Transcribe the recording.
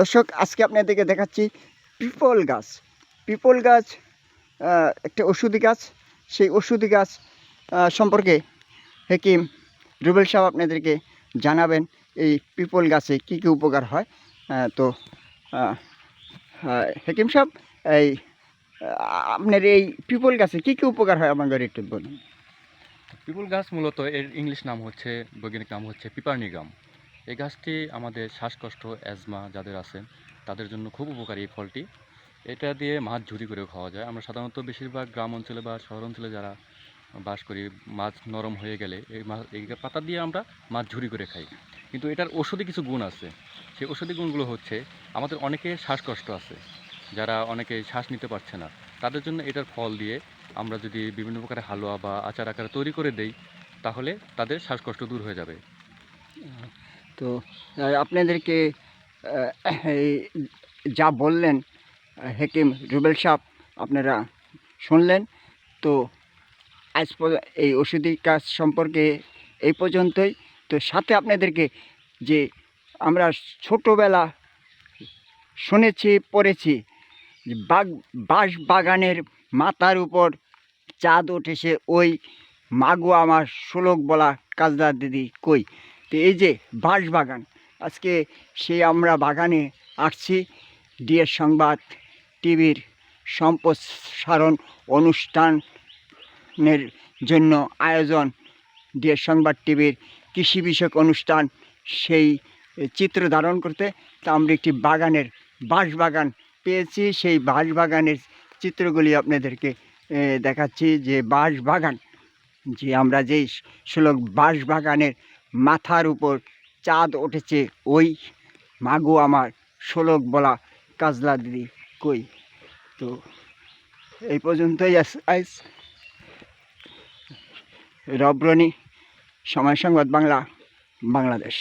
দর্শক, আজকে আপনাদেরকে দেখাচ্ছি পিপল গাছ। পিপল গাছ একটা ওষুধি গাছ। সেই ওষুধি গাছ সম্পর্কে হেকিম রুবেল সাহেব আপনাদেরকে জানাবেন এই পিপল গাছে কী কী উপকার হয়। তো হেকিম সাহেব, এই আপনার এই পিপল গাছে কী কী উপকার হয় আমাদের একটু বলুন। পিপল গাছ মূলত এর ইংলিশ নাম হচ্ছে, বৈজ্ঞানিক নাম হচ্ছে পিপারনিগাম। এই গাছটি আমাদের শ্বাসকষ্ট অ্যাজমা যাদের আছে, তাদের জন্য খুব উপকারী এই ফলটি। এটা দিয়ে মাছ ঝুরি করেও খাওয়া যায়। আমরা সাধারণত বেশিরভাগ গ্রাম অঞ্চলে বা শহর অঞ্চলে যারা বাস করি, মাছ নরম হয়ে গেলে এই মাছ, এই পাতা দিয়ে আমরা মাছ ঝুরি করে খাই। কিন্তু এটার ওষুধি কিছু গুণ আছে। সেই ওষুধি গুণগুলো হচ্ছে, আমাদের অনেকে শ্বাসকষ্ট আছে, যারা অনেকে শ্বাস নিতে পারছে না। তাদের জন্য এটার ফল দিয়ে আমরা যদি বিভিন্ন প্রকারের হালুয়া বা আচার আকারে তৈরি করে দেই, তাহলে তাদের শ্বাসকষ্ট দূর হয়ে যাবে। তো আপনাদেরকে যা বললেন, হেকিম রুবেল সাহ, আপনারা শুনলেন। তো, আজ এই ওষুধি কাজ সম্পর্কে এই পর্যন্তই। তো, সাথে আপনাদেরকে যে আমরা ছোটোবেলা শুনেছি, পড়েছি বাগ, বাঁশ বাগানের মাথার উপর চাঁদ উঠেছে, ওই মাগো আমার শোলক বলা কাজদার দিদি কই? তো এই যে বাঁশ বাগান, আজকে সে আমরা বাগানে আসছি। ডিএস সংবাদ টিভির সম্প্রসারণ অনুষ্ঠানের জন্য আয়োজন। ডিএস সংবাদ টিভির কৃষি বিষয়ক অনুষ্ঠান, সেই চিত্র ধারণ করতে তা আমরা একটি বাগানের বাঁশ বাগান পেয়েছি। সেই বাঁশ বাগানের চিত্রগুলি আপনাদেরকে দেখাচ্ছি। যে বাঁশ বাগান, যে আমরা যেই শ্লোক বাঁশ বাগানের মাথার উপর চাঁদ উঠেছে, ওই মাগু আমার শ্লোক বলা কাজলা দিদি, কই? তো এই পর্যন্তই আজ রবরণী সময় সংবাদ বাংলা, বাংলাদেশ।